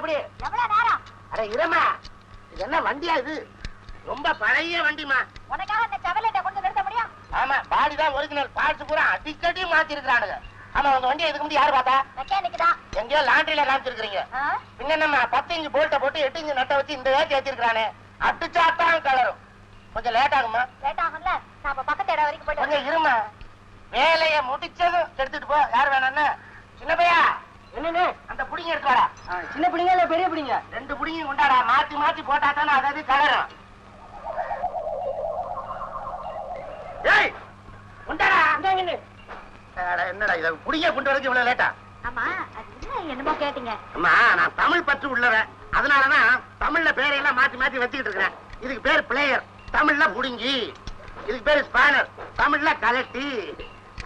எப்படி? எவ்வளவு நேரம்? அட இருமா இது என்ன வண்டியா இது? ரொம்ப பழைய வண்டிமா உனக்காக இந்த செவலேட்டை கொண்டு நிறுத்த முடியும்? ஆமா பாடி தான் ஒரிஜினல் பார்ட்ஸ் பூரா அடிக்கடி மாத்தி இருக்கிறானுங்க ஆமா உங்க வண்டியை இதுக்கு முன்னாடி யாரு பார்த்தா? மெக்கானிக் தான். எங்கேயோ லாண்டரியில காமிச்சிருக்கீங்க? பின்ன நம்ம பத்து இன்ச்சு போல்ட்டை போட்டு எட்டு இன்ச்சு நட்டை வச்சு இந்த ஏற்றி வச்சிருக்கானே அடிச்சாத்தான் கலரும் கொஞ்சம் லேட் ஆகுமா லேட் ஆகும்ல? அப்ப பக்கத்து இடம் வரைக்கும் போயிட்டு கொஞ்சம் இருமா. வேலைய முடிச்சதும் எடுத்துட்டு போ. யார் வேணான்னு சின்ன பையா? என்னன்னு அந்த புடிங்க எடுத்து வாடா சின்ன பிடிங்க இல்ல பெரிய பிடிங்க? ரெண்டு புடிங்க கொண்டாடா மாத்தி மாத்தி போட்டா தானே அதாவது கலரும் ஏய் கொண்டாடா அட, என்னடா இத புடிங்க கொண்டு வரதுக்கு இவ்வளவு லேட்டா? ஆமா அது என்ன என்னமோ கேட்டீங்க. அம்மா நான் தமிழ் பற்று உள்ளவன். அதனாலதான் தமிழ்ல பேரையெல்லாம் மாத்தி மாத்தி வச்சுக்கிட்டு இருக்கிறேன். இதுக்கு பேர் பிளேயர். தமிழ்ல புடுங்கி. இதுக்கு பேரு ஸ்பானர். தமிழ்ல கலட்டி.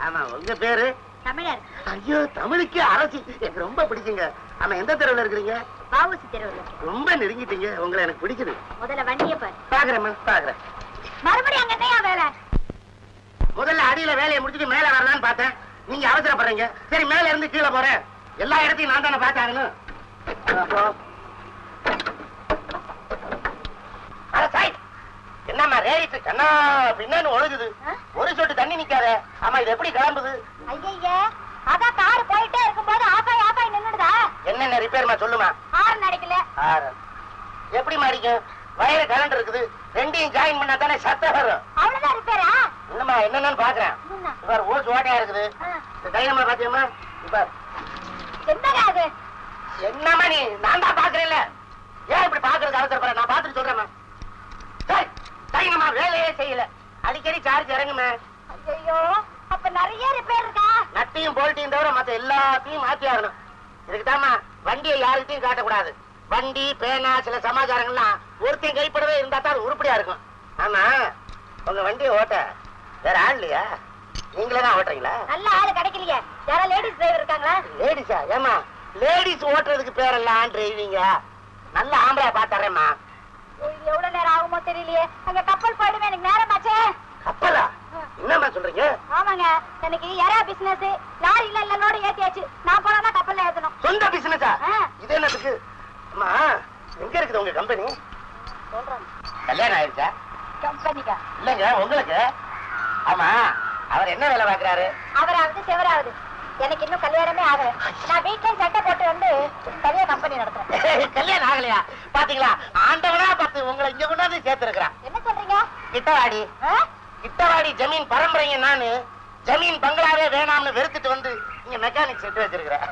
ஆமா உங்க பேரு? தமிழர். ஐயோ தமிழுக்கு அரசு. எனக்கு ரொம்ப பிடிக்குங்க. ஆமா எந்த தெருவுல இருக்கிறீங்க? வாவுசி தெருவில். ரொம்ப நெருங்கிட்டீங்க. உங்களை எனக்கு பிடிக்குது. முதல்ல வண்டியை பாரு. பாக்குறேன் பாக்குறேன். மறுபடியும் அங்க என்னையா வேலை? முதல்ல அடியில வேலையை முடிச்சிட்டு மேல வரலான்னு பார்த்தேன். நீங்க அவசரப்படுறீங்க. சரி மேல இருந்து கீழே போறேன். எல்லா இடத்தையும் நான் தானே பார்த்தாகணும் அப்போ அட, சாய். என்னம்மா ரேடிட்டு கண்ணா பின்னான்னு ஒழுகுது? ஒரு சொட்டு தண்ணி நிக்காத. ஆமா இது எப்படி கிளம்புது? ஐயய்ய அதான் கார் போயிட்டே இருக்கும்போது ஆஃபாய் ஆஃபாய் நின்னுடுதா? என்னென்ன ரிப்பேர்மா சொல்லுமா? ஹார்ன் அடிக்கல ஆறு. எப்படி மாறிக்கும் வயல கரண்ட் இருக்குது. ரெண்டையும் ஜாயின் பண்ணா தானே சத்தம் வரும். அவ்வளவுதான் ரிப்பேரா என்னம்மா என்னன்னு பாக்குறேன்? இவர் ஓட்டு ஓட்டையா இருக்குது. இந்த தைரியமா பாத்தியம்மா இப்ப என்னங்க அது? என்னம்மா நீ? நான் தான் பாக்குறேன்ல. ஏன் இப்படி பாக்குறது அவசரப்படுற? நான் பாத்துட்டு சரி. தைரியமா வேலையே செய்யல. அடிக்கடி சார்ஜ் இறங்குமே. ஐயோ அப்ப நிறைய ரிப்பேர் இருக்கா? நட்டையும் போல்ட்டையும் தவிர மத்த எல்லாத்தையும் மாத்தி ஆகணும். இதுக்குதாம்மா வண்டியை யாருக்கிட்டையும் காட்டக்கூடாது. வண்டி பேனா சில சமாச்சாரங்கள்லாம் ஒருத்தையும் கைப்படவே இருந்தா தான் உருப்படியா இருக்கும். ஆமா உங்க வண்டியை ஓட்ட வேற ஆள் இல்லையா? நீங்களே தான் ஓட்டுறீங்களா? நல்ல ஆளு கிடைக்கலையே. யாரா லேடிஸ் டிரைவர் இருக்காங்களா? லேடிஸா ஏமா லேடிஸ் ஓட்டுறதுக்கு பேரெல்லாம் டிரைவிங்க நல்ல ஆம்பளை பாத்துறேம்மா ஐயோ, இது எவ்வளவு நேரம் ஆகுமோ தெரியலையே. அங்க கப்பல் போயிடுமே எனக்கு நேரம் ஆச்சே. கப்பலா? என்னம்மா சொல்றீங்க? ஆமாங்க எனக்கு எறா பிசினஸ் லாரியில இல்ல லோடு ஏத்தியாச்சு. நான் போனா கப்பல்ல ஏத்தணும். சொந்த பிசினஸா. இது என்னத்துக்கு? அம்மா எங்க இருக்குது உங்க கம்பெனி சொல்றேன். கல்யாணம் ஆயிடுச்சா கம்பெனிக்கா. இல்லங்க உங்களுக்கு? ஆமா அவர் என்ன வேலை பாக்குறாரு அவராவது செவராவது. எனக்கு இன்னும் கல்யாணமே ஆகல. நான் வீட்டுல சட்டை போட்டு வந்து தனியா கம்பெனி நடத்துறேன். கல்யாணம் ஆகலையா? பாத்தீங்களா? ஆண்டவனா பார்த்து உங்களை இங்க கொண்டாந்து சேர்த்திருக்கிறான். என்ன சொல்றீங்க? கிட்டவாடி? கிட்டவாடி ஜமீன் பரம்பரைங்க நானு. ஜமீன் பங்களாவே வேணாம்னு வெறுத்துட்டு வந்து இங்க மெக்கானிக் செட் வச்சிருக்கிறேன்.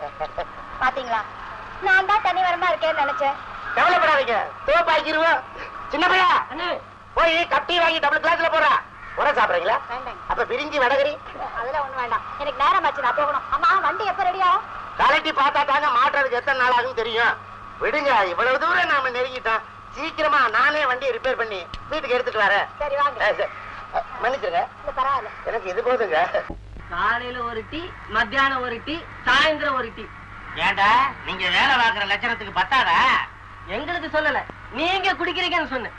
பாத்தீங்களா? நான் தான் தனிவரமா இருக்கேன்னு நினைச்சேன். கவலைப்படாதீங்க. தோப்பாக்கிருவோம். சின்ன பையா போய் கட்டி வாங்கி டபுள் கிளாஸ்ல போறா உர சாப்பிடுறீங்களா? அப்ப பிரிஞ்சி வடகரி? அதெல்லாம் ஒண்ணு வேண்டாம். எனக்கு நேரம் ஆச்சு நான் போகணும். அம்மா வண்டி எப்ப ரெடி ஆகும்? கலட்டி பார்த்தா தாங்க மாட்டுறதுக்கு எத்தனை நாள் ஆகும் தெரியும். விடுங்க இவ்வளவு தூரம் நாம நெருங்கிட்டோம். சீக்கிரமா நானே வண்டியை ரிப்பேர் பண்ணி வீட்டுக்கு எடுத்துட்டு வரேன். சரி வாங்க. மன்னிச்சிருங்க. பரவாயில்ல. எனக்கு இது போதுங்க. காலையில ஒரு டீ மத்தியானம் ஒரு டீ சாயந்தரம் ஒரு டீ. ஏண்டா நீங்க வேலை பார்க்குற லட்சணத்துக்கு பத்தாதா? எங்களுக்கு சொல்லல. நீங்க குடிக்கிறீங்கன்னு சொன்னேன்.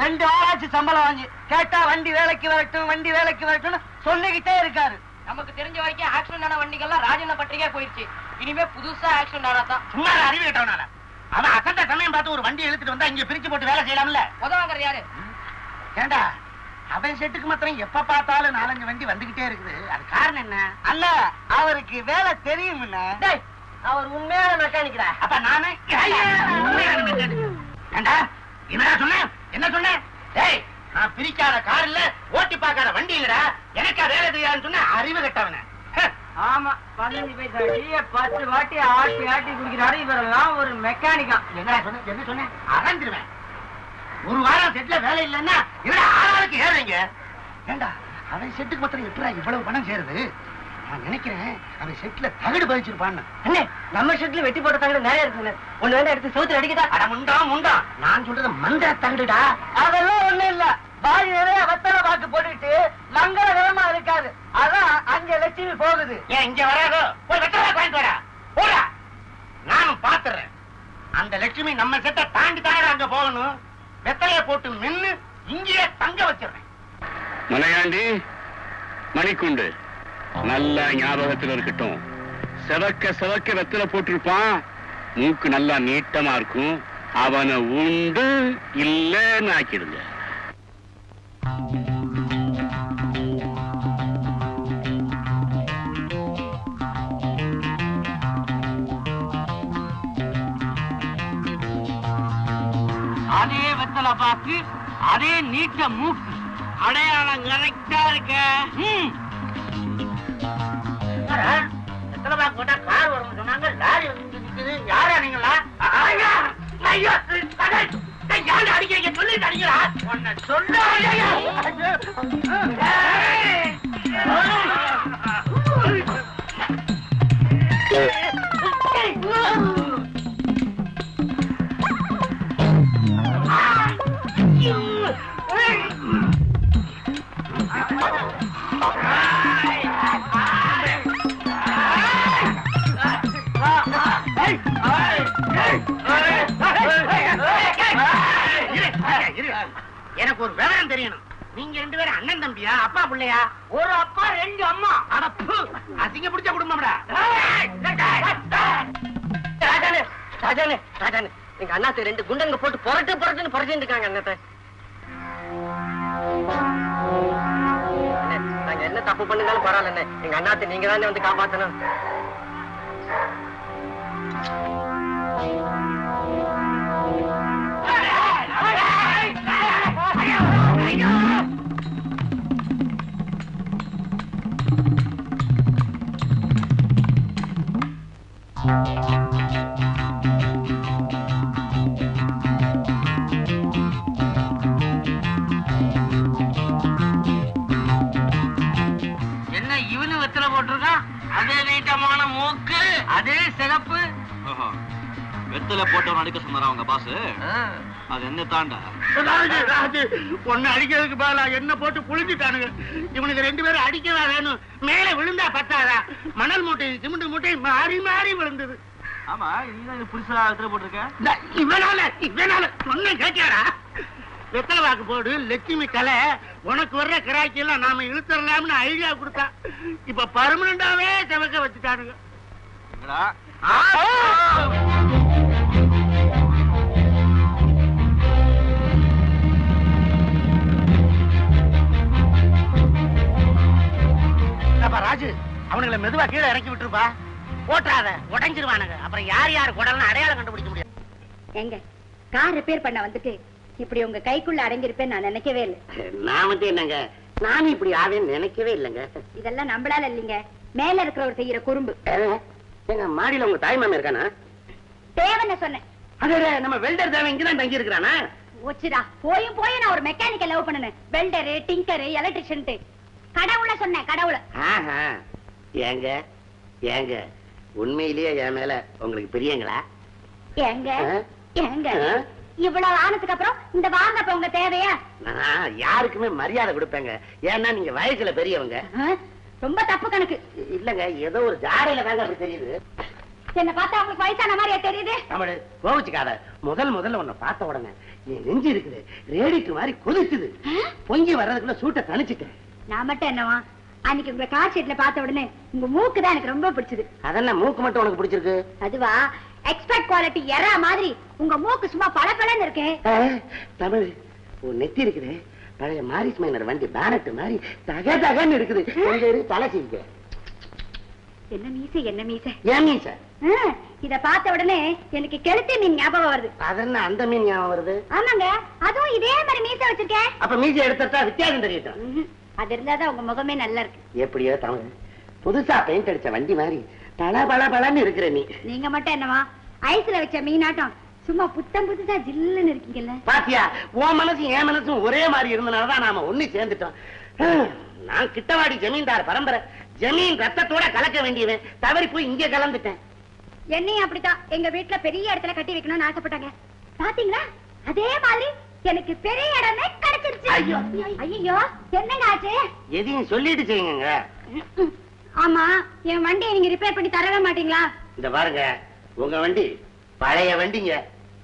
ரெண்டு ஆளாச்சு சம்பளம் வாங்கி. கேட்டா வண்டி வேலைக்கு வரட்டும் வண்டி வேலைக்கு வரட்டும்னு சொல்லிக்கிட்டே இருக்காரு. நமக்கு தெரிஞ்ச வரைக்கும் ஆக்சிடென்ட் ஆன வண்டிகள்லாம் ராஜண்ண பத்திரிக்கை போயிடுச்சு இனிமே புதுசா ஆக்சிடென்ட் ஆனா தான் சும்மா அறிவு கேட்டவனால. அவன் அசந்த சமயம் பார்த்து ஒரு வண்டி இழுத்துட்டு வந்தா இங்க பிரிச்சு போட்டு வேலை செய்யலாம்ல. உதவாங்கற யாரு? ஏண்டா அவன் செட்டுக்கு மாத்திரம் எப்ப பார்த்தாலும் நாலஞ்சு வண்டி வந்துகிட்டே இருக்குது. அது காரணம் என்ன? அல்ல அவருக்கு வேலை தெரியும் அவர் உண்மையான மெக்கானிக்கிறா அப்ப நானு. ஏண்டா என்னடா சொன்னேன்? என்ன சொன்னேன் டேய் நான் பிரிக்காத கார் இல்ல ஓட்டி பார்க்காத வண்டி இல்லடா. எனக்கா வேலை தெரியாதுன்னு சொன்ன? அறிவு கட்டவன. ஆமா பதினஞ்சு பைசா டீய பத்து வாட்டி ஆட்டி ஆட்டி குடிக்கிறாரு. இவரெல்லாம் ஒரு மெக்கானிக்கா என்னடா சொன்ன? என்ன சொன்னேன் அகந்துருவேன் ஒரு வாரம் செட்ல வேலை இல்லைன்னா இவட ஆளாளுக்கு ஏறுறீங்க. ஏண்டா அவன் செட்டுக்கு மாத்திரம் எப்படா இவ்வளவு பணம் சேருது? நான் நினைக்கிறேன் அவன் செட்ல தகடு பதிச்சிருப்பான்னு. அண்ணே நம்ம ஷெட்ல வெட்டி போட்ட தகடு நிறைய இருக்குங்க ஒண்ணு எடுத்து சவுத்துல அடிக்கதா அட முண்டா முண்டா. நான் சொல்றது மந்திர தகடுடா. அதெல்லாம் ஒண்ணு இல்ல. பாதி நிறைய வெத்தலை பாக்கு போட்டுட்டு மங்களகரமா இருக்காது அதான் அங்க லட்சுமி போகுது. ஏன் இங்க வராதோ? போய் வெத்தலை வாங்கிட்டு வரா போடா. நானும் பாத்துறேன். அந்த லட்சுமி நம்ம செட்டை தாண்டி தானே அங்க போகணும். வெத்தலைய போட்டு மென்னு இங்கேயே தங்க வச்சிடுறேன். மலையாண்டி மணிக்குண்டு. நல்லா ஞாபகத்துல இருக்கட்டும் செவக்க செவக்க வெத்தலை போட்டிருப்பான். மூக்கு நல்லா நீட்டமா இருக்கும். அவனை உண்டு இல்லைன்னு ஆக்கிடுங்க. அதே வெத்தலை பாக்கு அதே நீட்ட மூக்கு. அடையாளம் கரெக்டா இருக்க. ம். எத்தனை போட்டா கார் வரும்னு சொன்னாங்க. லாரி வந்து நிக்குது. யாரா நீங்களா? ஐயா! யாரு அடிக்கிறீங்க? சொல்லிட்டு அடிக்கிறா. உன்னை சொல்ல எனக்கு ஒரு விவரம் தெரியணும். நீங்க ரெண்டு பேரும் அண்ணன் தம்பியா அப்பா பிள்ளையா? ஒரு அப்பா ரெண்டு அம்மா. அடப்பு அசிங்க பிடிச்ச குடும்பம்டா. ராஜானே ராஜானே ராஜானே. எங்க அண்ணாத்தை ரெண்டு குண்டங்க போட்டு புரட்டு புரட்டுன்னு புரட்டிட்டு இருக்காங்க அண்ணாத்தை. நாங்க என்ன தப்பு பண்ணுங்களும் பரவாயில்ல எங்க அண்ணாத்தை நீங்க தானே வந்து காப்பாத்தணும். வெத்தலை போட்டிருக்கான் அதே நீட்டமான மூக்கு அதே சிகப்பு. வெத்தலை போட்டவன் அடிக்க சொன்னாரா அவங்க பாஸ் அது என்ன தாண்டா. பொண்ணு அடிக்கிறதுக்கு பதிலா என்ன போட்டு புளிஞ்சுட்டானுங்க இவனுக்கு ரெண்டு பேரும் அடிக்கவா வேணும்? மேல விழுந்தா பத்தாதா? மணல் மூட்டை சிமெண்ட் மூட்டை மாறி மாறி விழுந்தது. ஆமா நீ புதுசா போட்டிருக்க? இவனால இவனால சொன்ன கேட்காரா வெத்தலை வாக்கு போடு லட்சுமி கலை உனக்கு வர்ற கிராக்கி எல்லாம் நாம இழுத்துடலாம்னு ஐடியா கொடுத்தா. இப்ப பர்மனண்டாவே செவக்க வச்சுட்டானுங்க. ராஜு? அவனுங்களை மெதுவா கீழே இறக்கி விட்டுருப்பா. போட்டாத உடைஞ்சிருவானுங்க. அப்புறம் யார் யார் குடல்னு அடையாளம் கண்டுபிடிக்க முடியாது. எங்க கார் ரிப்பேர் பண்ண வந்துட்டு இப்படி உங்க கைக்குள்ள அடங்கியிருப்பேன் நான் நினைக்கவே இல்லை. நான் வந்து என்னங்க நானும் இப்படி ஆவேன்னு நினைக்கவே இல்லைங்க. இதெல்லாம் நம்மளால இல்லைங்க. மேல இருக்கிறவர் செய்யற குறும்பு. எங்க மாடியில உங்க தாய் மாமா இருக்கானா? தேவன்னு சொன்னேன். அதே நம்ம வெல்டர் தேவன் இங்கதான் தங்கி இருக்கிறானா ஓச்சுடா போயும் போய் நான் ஒரு மெக்கானிக்க லவ் பண்ணனேன். வெல்டரு டிங்கரு எலக்ட்ரிஷியன் கடவுள சொன்னேன் கடவுள. ஆஹா. ஏங்க ஏங்க. உண்மையிலேயே என் மேல உங்களுக்கு பிரியங்களா? ஏங்க? ஏங்க? இவ்வளவு ஆனதுக்கு அப்புறம் இந்த வாங்க உங்க தேவையா? நான் யாருக்குமே மரியாதை கொடுப்பேங்க. ஏன்னா நீங்க வயசுல பெரியவங்க? ரொம்ப தப்பு கணக்கு. இல்லங்க ஏதோ ஒரு ஜாடையில தாங்க அப்படி தெரியுது. என்ன பார்த்தா உங்களுக்கு வயசான மாதிரியா தெரியுது? தமிழ் கோவிச்சுக்காத. முதல் முதல்ல உன்னை பார்த்த உடனே என் நெஞ்சு இருக்குது. ரேடிக்கு மாதிரி கொதிச்சுது பொங்கி வர்றதுக்குள்ள சூட்டை தணிச்சிட்டேன் நான் மட்டும் என்னவா? அன்னைக்கு உங்களை கார் ஷீட்ல பார்த்த உடனே உங்க மூக்கு தான் எனக்கு ரொம்ப பிடிச்சது. அதென்ன மூக்கு மட்டும் உனக்கு பிடிச்சிருக்கு? அதுவா? எக்ஸ்பர்ட் குவாலிட்டி எறா மாதிரி உங்க மூக்கு சும்மா பளபளன்னு இருக்கு. ஆ, தமிழ் உன் நெத்தி இருக்குது. பழைய மாரிஸ் மைனர் வண்டி பேனட் மாதிரி தக தகன்னு இருக்குது. கொஞ்சம் தலை சீவிக்க என்ன மீசை என்ன மீசை? ஏன் ஆ, இத பார்த்த உடனே எனக்கு கெளுத்தி மீன் ஞாபகம் வருது. அதென்ன அந்த மீன் ஞாபகம் வருது? ஆமாங்க அதுவும் இதே மாதிரி மீசை வச்சிருக்கேன். அப்ப மீசி எடுத்தா வித்தியாசம் தெரியட்டும். அது இருந்தாதான் உங்க முகமே நல்லா இருக்கு. எப்படியோ தமிழ். புதுசா பெயிண்ட் அடிச்ச வண்டி மாதிரி பல பல பலன்னு இருக்கிற நீ நீங்க மட்டும் என்னவா? ஐஸ்ல வச்ச மீனாட்டம் சும்மா புத்தம் புதுசா ஜில்லுன்னு இருக்கீங்கல்ல. பாத்தியா உன் மனசும் என் மனசும் ஒரே மாதிரி இருந்தனாலதான் நாம ஒண்ணு சேர்ந்துட்டோம். நான் கிட்டவாடி ஜமீன்தார் பரம்பரை. ஜமீன் ரத்தத்தோட கலக்க வேண்டியவன். தவறி போய் இங்கே கலந்துட்டேன். என்னையும் அப்படித்தான். எங்க வீட்டுல பெரிய இடத்துல கட்டி வைக்கணும்னு ஆசைப்பட்டாங்க. பாத்தீங்களா? அதே மாதிரி எனக்கு பெரிய இடமே கிடைச்சிருச்சு. ஐயோ. ஐயோ என்னங்க ஆச்சு? எதையும் சொல்லிட்டு செய்யுங்க. ஆமா என் வண்டியை நீங்க ரிப்பேர் பண்ணி தரவே மாட்டீங்களா? இந்த பாருங்க உங்க வண்டி பழைய வண்டிங்க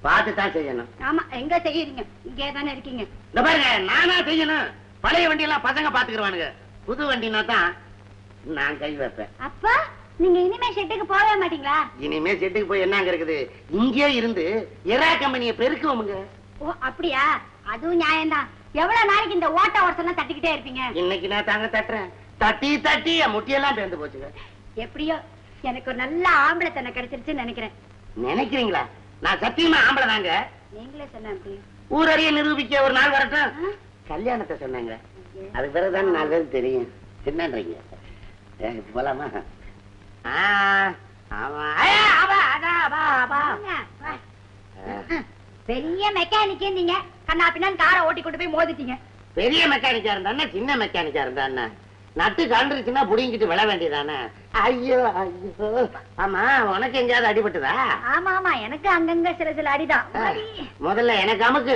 பார்த்து தான் செய்யணும். ஆமா எங்க செய்யறீங்க? இங்கே தானே இருக்கீங்க. இந்த பாருங்க நானா செய்யணும். பழைய வண்டி எல்லாம் பசங்க பாத்துக்கிடுவானுங்க புது வண்டினா தான் நான் கை வைப்பேன். அப்பா நீங்க இனிமே ஷெட்டுக்கு போகவே மாட்டீங்களா? இனிமே செட்டுக்கு போய் என்னங்க இருக்குது? இங்கே இருந்து எரா கம்பெனியை பெருக்குவோமுங்க. ஓ அப்படியா? அதுவும் நியாயம்தான். எவ்வளவு நாளைக்கு இந்த ஓட்ட ஓட்டெல்லாம் தட்டிக்கிட்டே இருப்பீங்க? இன்னைக்கு நான் தாங்க தட்டுறேன். தட்டி தட்டி என் முட்டியெல்லாம் பேர்ந்து போச்சுங்க. எப்படியோ? எனக்கு ஒரு நல்ல ஆம்பளை தன்னை கிடைச்சிருச்சுன்னு நினைக்கிறேன். நினைக்கிறீங்களா? நான் சத்தியமா ஆம்பளை தாங்க. நீங்களே சொன்ன ஊரறிய நிரூபிக்க ஒரு நாள் வரட்டும்? கல்யாணத்தை சொன்னாங்க. அதுக்கு பிறகுதான் நாலு பேருக்கு தெரியும். என்னன்றீங்க? போலாமா? ஆமா. ஆமா, அதான், பெரிய மெக்கானிக் நீங்க கண்ணா பின்னான்னு காரை ஓட்டி கொண்டு போய் மோதிட்டீங்க. பெரிய மெக்கானிக்கா இருந்தா சின்ன மெக்கானிக்கா இருந்தா நட்டு கண்டுருச்சுன்னா புடிங்கிட்டு விழ வேண்டியதானே? ஐயோ ஐயோ. ஆமா உனக்கு எங்கேயாவது அடிபட்டுதா? ஆமா ஆமா. எனக்கு அங்கங்க சில சில அடிதான். முதல்ல எனக்கு அமுக்கு.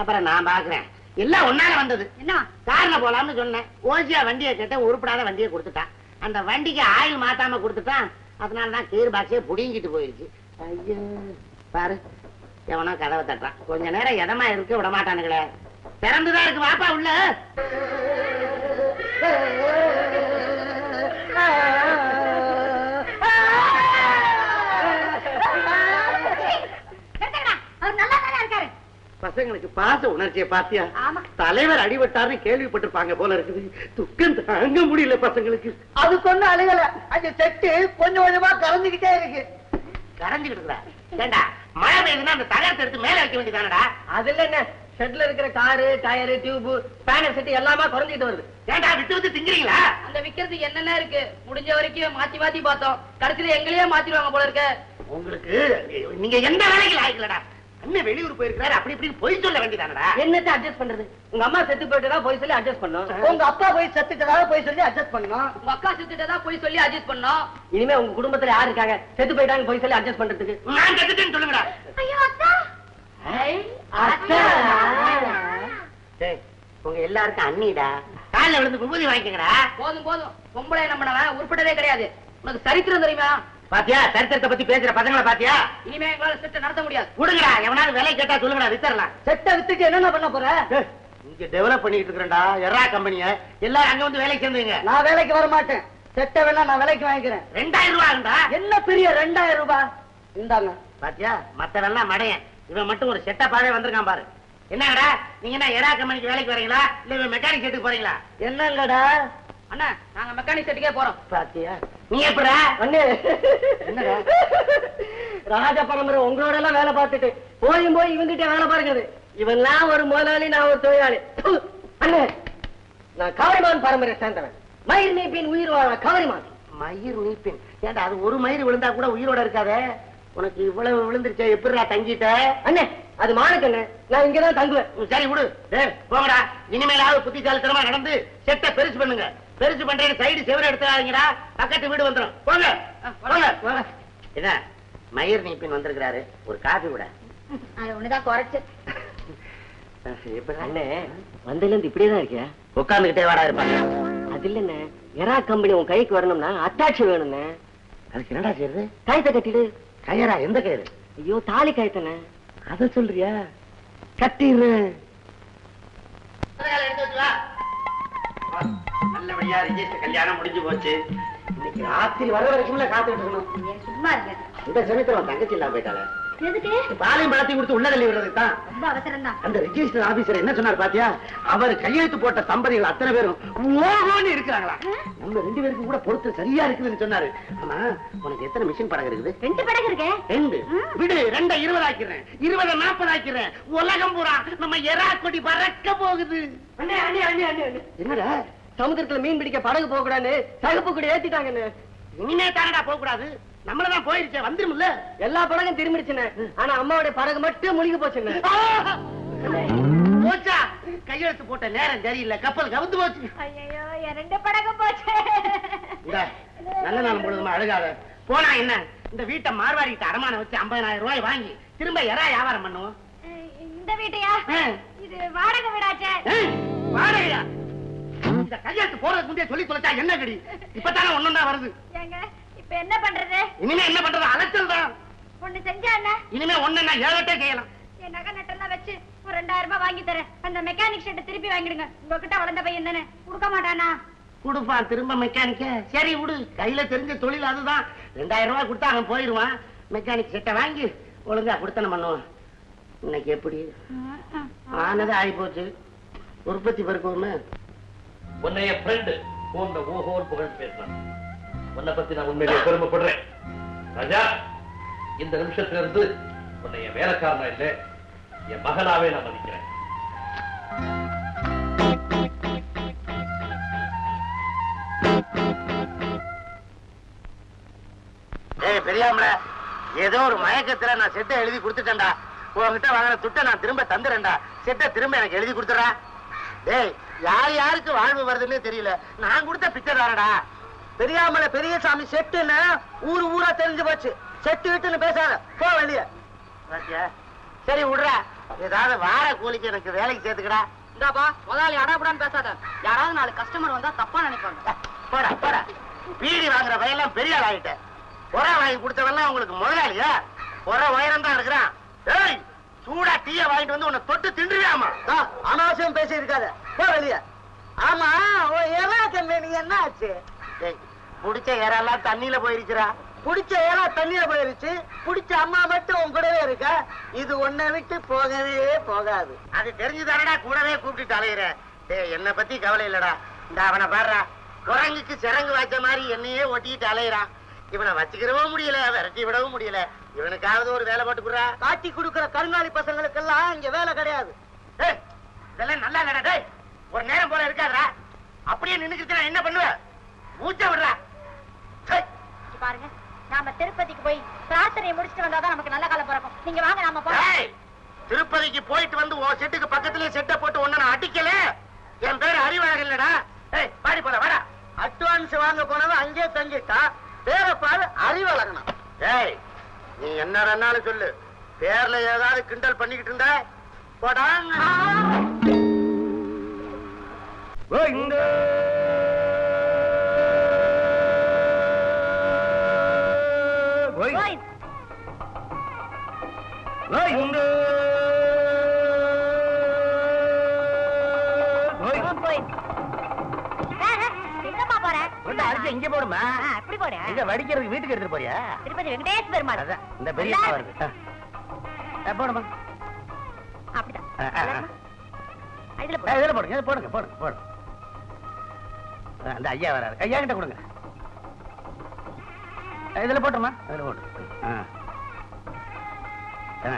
அப்புறம் நான் பாக்குறேன். எல்லாம் ஒன்னால வந்தது. என்ன? கார்ல போலாம்னு சொன்னேன். ஓசியா வண்டியை கேட்ட உருப்படாத வண்டியை கொடுத்துட்டான். அந்த வண்டிக்கு ஆயில் மாத்தாம கொடுத்துட்டான். அதனால தான் கீர் பாக்ஸே புடிங்கிட்டு போயிருச்சு. ஐயோ பாரு. எவனோ கதவை தட்டுறான். கொஞ்ச நேரம் எதமா இருக்க விட மாட்டானுங்களே. திறந்துதான் இருக்கு வாப்பா உள்ள. பசங்களுக்கு பாச உணர்ச்சியை பாத்தியா ஆமா. தலைவர் அடிபட்டாருன்னு கேள்விப்பட்டிருப்பாங்க போல இருக்குது. துக்கம் தாங்க முடியல பசங்களுக்கு. அதுக்கு ஒண்ணும் அழுகல. அந்த செட்டு கொஞ்சம் கொஞ்சமா கலந்துகிட்டே இருக்கு. கரைஞ்சுக்கிட்டு ஏண்டா? மழை பெய்யுதுன்னா அந்த தகரத்தை எடுத்து மேல வைக்க வேண்டியதானடா? அதுல என்ன? ஷெட்ல இருக்கிற car tyre tube spanner set எல்லாமே குறைஞ்சிட்டு வருது. ஏண்டா விட்டு விட்டு திங்கிறீங்களா? அந்த விக்கிறதுக்கு என்னென்ன இருக்கு? முடிஞ்ச வரைக்கும் மாத்தி மாத்தி பார்த்தோம். கடைசியில எங்களையே மாத்திடுவாங்க போல இருக்க. உங்களுக்கு நீங்க எந்த வேலைக்கு லாய்க்கலடா அண்ணன் வெளியூர் போயிருக்காரு அப்படி இப்படி பொய் சொல்ல வேண்டியதானடா? என்னத்த அட்ஜஸ்ட் பண்றது? உங்க அம்மா செத்து போயிட்டதா போய் சொல்லி அட்ஜஸ்ட் பண்ணோம் உங்க அப்பா போய் செத்துட்டதா போய் சொல்லி அட்ஜஸ்ட் பண்ணோம் உங்க அக்கா செத்துட்டதா போய் சொல்லி அட்ஜஸ்ட் பண்ணோம் இனிமே உங்க குடும்பத்துல யாரு இருக்காங்க? செத்து போயிட்டாங்க போய் சொல்லி அட்ஜஸ்ட் பண்றதுக்கு. நான் கத்துட்டேன்னு சொல்லுங்கடா. ஐயோ அத்தா. அத்தா. உங்க எல்லாருக்கும் அண்ணிடா. காலைல விழுந்து விபூதி வாங்கிக்கங்கடா. போதும் போதும். பொம்பளை நம்பினவன் உருப்பட்டதே கிடையாது. உனக்கு சரித்திரம் தெரியுமா? பாத்தியா? சரித்திரத்தை பத்தி பேசுற பசங்களை பாத்தியா? இனிமே எங்களால செட்டை நடத்த முடியாது. விடுங்கடா எவனாவது விலை கேட்டா சொல்லுங்கடா வித்தரலாம் செட்டை வித்துட்டு என்னென்ன பண்ண போற? இங்க டெவலப் பண்ணிட்டு இருக்கிறேன்டா எர்ரா கம்பெனிய எல்லாரும் அங்க வந்து வேலைக்கு சேர்ந்துங்க நான் வேலைக்கு வர மாட்டேன் செட்டை வேணா நான் விலைக்கு வாங்கிக்கிறேன். ரெண்டாயிரம் ரூபாய் ஆகும்டா என்ன பெரிய ரெண்டாயிரம் ரூபாய் இந்தாங்க. பாத்தியா மத்தவெல்லாம் மடையன். இவன் மட்டும் ஒரு செட்டப்பாவே வந்திருக்கான் பாரு. என்னங்கடா நீங்க என்ன எரா கம்பெனிக்கு வேலைக்கு வரீங்களா? இல்ல இவன் மெக்கானிக் செட்டுக்கு போறீங்களா? என்னங்கடா? அண்ணா நாங்க மெக்கானிக் செட்டுக்கே போறோம். பாத்தியா? நீ எப்படா? அண்ணே? ராஜ பரம்பரை உங்களோட எல்லாம் வேலை பார்த்துட்டு போயும் போய் இவங்கிட்ட வேலை பார்க்குது இவன்லாம் ஒரு முதலாளி நான் ஒரு தொழிலாளி! அண்ணே நான் கவரிமான் பரம்பரை சேர்ந்தவன். மயிர் நீப்பின் உயிர் வாழ கவரிமான். மயிர் நீப்பின் ஏன்டா அது ஒரு மயிர் விழுந்தா கூட உயிரோட இருக்காதே? உனக்கு இவ்வளவு விழுந்துருச்சே எப்படிடா தங்கிட்ட? அண்ணே அது மானுக்கு அண்ணே. நான் இங்கதான் தங்குவேன். சரி விடு. போங்கடா. இனிமேலாவது புத்திசாலித்தனமா நடந்து செட்டை பெருசு பண்ணுங்க. பெருசு பண்றேன்னு சைடு செவர எடுத்துறாதீங்கடா பக்கத்து வீடு வந்துரும். போங்க. போங்க. என்ன? மயிர் நீப்பின் வந்திருக்கிறாரு. ஒரு காபி விட. ஒண்ணுதான் குறைச்சு. அண்ணே வந்ததுல இருந்து இப்படியே தான் இருக்கியா? உட்கார்ந்துகிட்டே வாடா இருப்பாங்க அது இல்லண்ணே. எரா கம்பெனி உன் கைக்கு வரணும்னா அத்தாட்சி வேணும்ண்ணே. அதுக்கு என்னடா செய்யுது கயத்தை கட்டிடு. கயரா எந்த கயிறு? ஐயோ தாலி கயத்தண்ணே. அத சொல்றியா? கட்டிடுறேன் நல்லபடியா ரிஜிஸ்டர் கல்யாணம் முடிஞ்சு போச்சு. இன்னைக்கு ராத்திரி வர வரைக்கும்ல காத்துக்கிட்டு இருக்கணும். ஏன் சும்மா இருங்க. இந்த சமயத்துல தங்கச்சி இல்லாம போயிட்டாளே. பாலையும் பழத்தையும் கொடுத்து உள்ள தள்ளி விடுறதுக்கு தான். ரொம்ப அவசரம் தான் அந்த ரெஜிஸ்டர் ஆபீசர் என்ன சொன்னார் பாத்தியா? அவர் கையெழுத்து போட்ட தம்பதிகள் அத்தனை பேரும் ஓஹோன்னு இருக்கிறாங்களா? நம்ம ரெண்டு பேருக்கும் கூட பொறுத்து சரியா இருக்குதுன்னு சொன்னாரு. ஆமா உனக்கு எத்தனை மிஷின் படகு இருக்குது? ரெண்டு படகு இருக்கே. ரெண்டு. விடு ரெண்ட இருபது ஆக்கிறேன் இருபத நாற்பது ஆக்கிறேன் உலகம் பூரா நம்ம எறா கொடி பறக்க போகுது. என்னடா? சமுத்திரத்துல மீன் பிடிக்க படகு போக கூடாதுன்னு சகப்பு கூட ஏத்திட்டாங்கண்ணே இனிமே தானடா போக கூடாது நம்மளதான் போயிருச்சே வந்துரும்ல? எல்லா படகும் திரும்பிடுச்சுண்ணே ஆனா அம்மாவுடைய படகு மட்டும் முழுகி போச்சுண்ணே போச்சா? கையெழுத்து போட்ட நேரம் சரியில்லை கப்பல் கவுந்து போச்சு. ஐயோ ரெண்டு படகு போச்சு. நல்ல நாள் முழுதுமா அழுகாத. போனா என்ன? இந்த வீட்டை மார்வாடிக்கிட்ட அடமான வச்சு 50000 ரூபாய் வாங்கி திரும்ப எறா வியாபாரம் பண்ணுவோம். இந்த வீட்டையா. இது வாடகை வீடாச்சே. வாடகையா? இந்த கையெழுத்து போறதுக்கு முந்தைய சொல்லி தொலைச்சா என்ன கடி? இப்பதானே ஒண்ணுண்டா வருது. ஏங்க இப்ப என்ன பண்றது? இனிமே என்ன பண்றது? அலைச்சல் தான். ஒண்ணு செஞ்சா என்ன? இனிமே ஒண்ணு என்ன ஏழட்டே செய்யலாம். என் நகை நட்டெல்லாம் வச்சு ஒரு ரெண்டாயிரம் ரூபாய் வாங்கி தரேன். அந்த மெக்கானிக் ஷெட்டை திருப்பி வாங்கிடுங்க. உங்ககிட்ட வளர்ந்த பையன் தானே. கொடுக்க மாட்டானா? கொடுப்பான் திரும்ப மெக்கானிக்க சரி விடு. கையில தெரிஞ்ச தொழில் அதுதான். ரெண்டாயிரம் ரூபாய் கொடுத்தா அவன் போயிடுவான். மெக்கானிக் செட்டை வாங்கி ஒழுங்கா கொடுத்தன பண்ணுவான். இன்னைக்கு எப்படி? ஆனது ஆகி போச்சு உற்பத்தி பெருக்கவுமே உன்னைய ஃப்ரெண்டு போன்ற ஓஹோர் புகழ் பேசினான் உன்னை பத்தி நான் உண்மையிலே பெருமைப்படுறேன். ராஜா இந்த நிமிஷத்துல இருந்து உன்னை என் வேலைக்காரனா இல்லை என் மகனாவே நான் மதிக்கிறேன். பெரியாமல ஏதோ ஒரு மயக்கத்துல நான் செட்டை எழுதி கொடுத்துட்டேன்டா. உன்கிட்ட வாங்கின துட்டை நான் திரும்ப தந்துறேன்டா. செட்டை திரும்ப எனக்கு எழுதி கொடுத்துறேன் டேய் யார் யாருக்கு வாழ்வு வருதுன்னு தெரியல. நான் கொடுத்த பிச்சை தானடா பெரியாமல பெரியசாமி செட்டுன்னு ஊரு ஊரா தெரிஞ்சு போச்சு. செட்டு விட்டுன்னு பேசாத. போ வெளிய? சரி விடுறா. ஏதாவது வார கூலிக்கு எனக்கு வேலைக்கு சேர்த்துக்கடா. இந்தாப்பா முதலாளி அடாபடான்னு பேசாத. யாராவது நாலு கஸ்டமர் வந்தா தப்பா நினைப்பாங்க. போடா போடா. பீடி வாங்குற வயெல்லாம் பெரிய ஆள் ஆகிட்ட. உர வாங்கி கொடுத்தவெல்லாம் உங்களுக்கு முதலாளியா? உர உயரம் தான் இருக்கிறான். ஏய் சூடா டீய வாங்கிட்டு வந்து உன்னை தொட்டு திண்டுவியாமா அனாவசியம் பேசி இருக்காத போ வெளிய. ஆமா எறா கம்பெனி என்ன ஆச்சு? புடிச்ச எறெல்லாம் தண்ணியில போயிருச்சுடா. புடிச்ச எறா தண்ணியில போயிருச்சு. புடிச்ச அம்மா மட்டும் உன் கூடவே இருக்க? இது உன்னை விட்டு போகவே போகாது. அது தெரிஞ்சுதானடா கூடவே கூப்பிட்டு அலையிற என்னை பத்தி கவலை இல்லடா. இந்த அவனை பாடுறா குரங்குக்கு சிறங்கு வச்ச மாதிரி என்னையே ஒட்டிட்டு அலையிறான். இவனை வச்சுக்கிறவும் முடியல விரட்டி விடவும் முடியல. இவனுக்காவது ஒரு வேலை போட்டு குடுறா. காட்டி கொடுக்கிற கருங்காலி பசங்களுக்கெல்லாம் இங்க வேலை கிடையாது. டேய் இதெல்லாம் நல்லா டேய். ஒரு நேரம் போல இருக்காதடா. அப்படியே நின்னுக்கிட்டு நான் என்ன பண்ணுவேன் மூச்ச விடுறா. பாருங்க நாம திருப்பதிக்கு போய் பிரார்த்தனையை முடிச்சுட்டு வந்தாதான் நமக்கு நல்ல காலம் பிறக்கும். நீங்க வாங்க நாம டேய், திருப்பதிக்கு போயிட்டு வந்து உன் செட்டுக்கு பக்கத்துலயே செட்டை போட்டு ஒண்ணு நான் அடிக்கல. என் பேரு அறிவழகன் இல்லடா. ஏய் பாடி போல வாடா. அட்வான்ஸ் வாங்க போனவன் அங்கேயே தங்கிட்டா பேர பாரு அறிவழகனா ஏய் நீ என்ன வேணாலும் சொல்லு. பேர்ல ஏதாவது கிண்டல் பண்ணிக்கிட்டு இருந்த போடா. கோவிந்த், கோவிந்த். அரிசி இங்க போடுமா? ஆ, எப்படி போற? இங்க வடிக்கிறதுக்கு வீட்டுக்கு எடுத்துட்டு போறியா? திருப்பதி வெங்கடேஷ் பெருமாள். அதான் இந்த பெரிய வருது போடுமா? அப்படிதான். இதுல போடு. போடுங்க போடுங்க போடுங்க போடுங்க. அந்த ஐயா வராரு. ஐயா கிட்ட கொடுங்க. இதுல போட்டுமா? இதுல போட்டு ஆ. ஆ.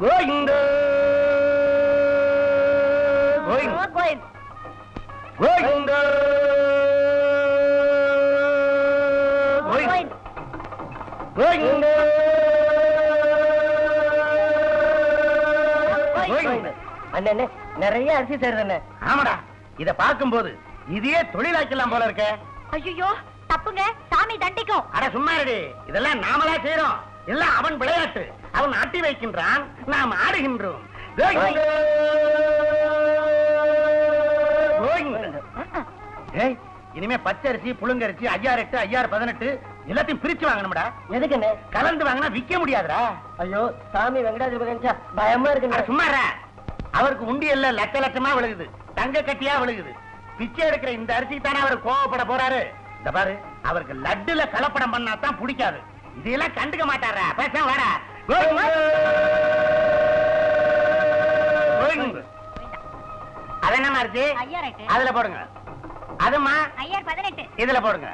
கோவிந்த. அண்ணே நிறைய அரிசி சேருது ஆமாடா. இத பாக்கும்போது இதையே தொழிலாக்கலாம் போல இருக்க. ஐயையோ, தப்புங்க. சாமி தண்டிக்கும். அட சும்மா இருடி. இதெல்லாம் நாமளா செய்யறோம் எல்லாம் அவன் விளையாட்டு. அவன் ஆட்டி வைக்கின்றான். நாம் ஆடுகின்றோம். இனிமே பச்சரிசி புழுங்கரிசி ஐயாறு எட்டு ஐயாறு பதினெட்டு எல்லாத்தையும் பிரிச்சு வாங்கணும்டா. எதுக்குண்ணே கலந்து வாங்கினா விக்க முடியாதுடா. ஐயோ சாமி வெங்கடாஜலபதி பயமா அட சும்மா. அவருக்கு உண்டியல்ல லட்ச லட்சமா விழுகுது. தங்க கட்டியா விழுகுது. பிச்சை எடுக்கிற இந்த அரிசிக்கு தானே அவர் கோவப்பட போறாரு. இந்த பாரு அவருக்கு லட்டுல கலப்படம் பண்ணா தான் பிடிக்காது. இதெல்லாம் கண்டுக்க மாட்டாரா? பேச வாடா. அது என்னமா இருக்கு அதுல போடுங்க. அதுமா இதுல போடுங்க.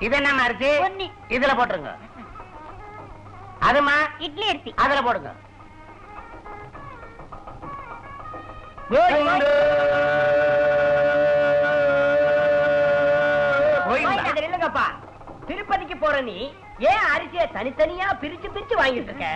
இது இருக்கு பொன்னி. இதுல போட்டுருங்க. அதுமா இட்லி அரிசி. அதுல போடுங்க. இல்லங்கப்பா திருப்பதிக்கு போற நீ ஏன் அரிசியை தனித்தனியா பிரிச்சு பிரிச்சு வாங்கிட்டு இருக்க?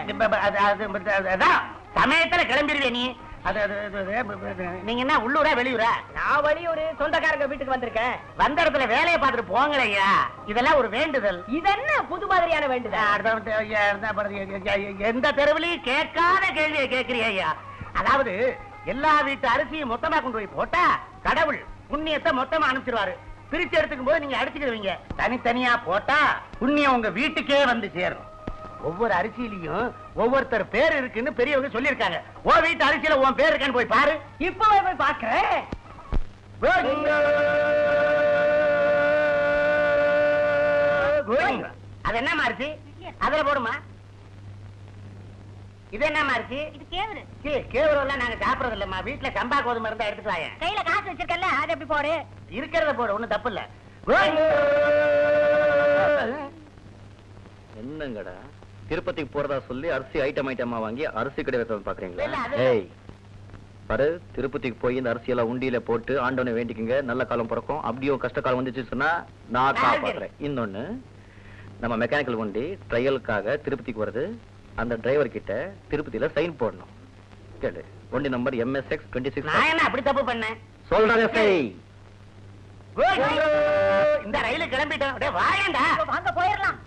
சமயத்துல கிளம்பிடுவே நீ. அது, அது, அது, அது, அது, நீங்க என்ன உள்ளூரா வெளியூரா? நான் வழி ஒரு சொந்தக்காரங்க வீட்டுக்கு வந்திருக்கேன். வந்த இடத்துல வேலையை பார்த்துட்டு போங்களையா இதெல்லாம் ஒரு வேண்டுதல். இது என்ன புது மாதிரியான வேண்டுதல்? எந்த தெருவிலையும் கேட்காத கேள்வியை கேட்கிறீ ஐயா. அதாவது எல்லா வீட்டு அரிசியும் மொத்தமா கொண்டு போய் போட்டா கடவுள் புண்ணியத்தை மொத்தமா அனுப்பிச்சிருவாரு. பிரிச்சு எடுத்துக்கும் போது நீங்க அடிச்சுக்கிடுவீங்க. தனித்தனியா போட்டா புண்ணியம் உங்க வீட்டுக்கே வந்து சேரும். ஒவ்வொரு அரிசியிலையும் ஒவ்வொருத்தர் பேர் இருக்குன்னு பெரியவங்க சொல்லியிருக்காங்க. உன் வீட்டு அரிசியில உன் பேர் இருக்கான்னு போய் பாரு. இப்பவே போய் பாக்குறேன் அது என்னமா இருக்கு அதுல போடுமா? இது என்னமா இருக்கு இது கேவரு. கேவரம் நாங்க சாப்பிடறது இல்லம்மா வீட்டுல சம்பா கோதுமை இருந்தா எடுத்துட்டு வாங்க கையில காசு வச்சிருக்கல அது எப்படி போடு? இருக்கிறத போடு ஒண்ணும் தப்பு இல்ல. என்னங்கடா? திருப்பதிக்கு போறதா சொல்லி அரிசி ஐட்டம் ஐட்டமா வாங்கி அரிசி கடை வைக்க பாக்குறீங்களா? ஏய். பாரு திருப்பதிக்கு போய் இந்த அரிசி எல்லாம் உண்டியில போட்டு ஆண்டவனை வேண்டிக்கங்க. நல்ல காலம் பிறக்கும். அப்படியும் கஷ்ட காலம் வந்துச்சு சொன்னா நான் காப்பாத்துறேன். இன்னொன்னு நம்ம மெக்கானிக்கல் வண்டி ட்ரையலுக்காக திருப்பதிக்கு வருது. அந்த டிரைவர் கிட்ட திருப்பதியில சைன் போடணும். கேளு. வண்டி நம்பர் எம்எஸ்எக்ஸ் டுவெண்ட்டி சிக்ஸ் நான் அப்படி தப்பு பண்ணேன்? சொல்றாங்க செய் இந்த ரயிலு கிளம்பிட்டோம் வாங்க போயிடலாம்.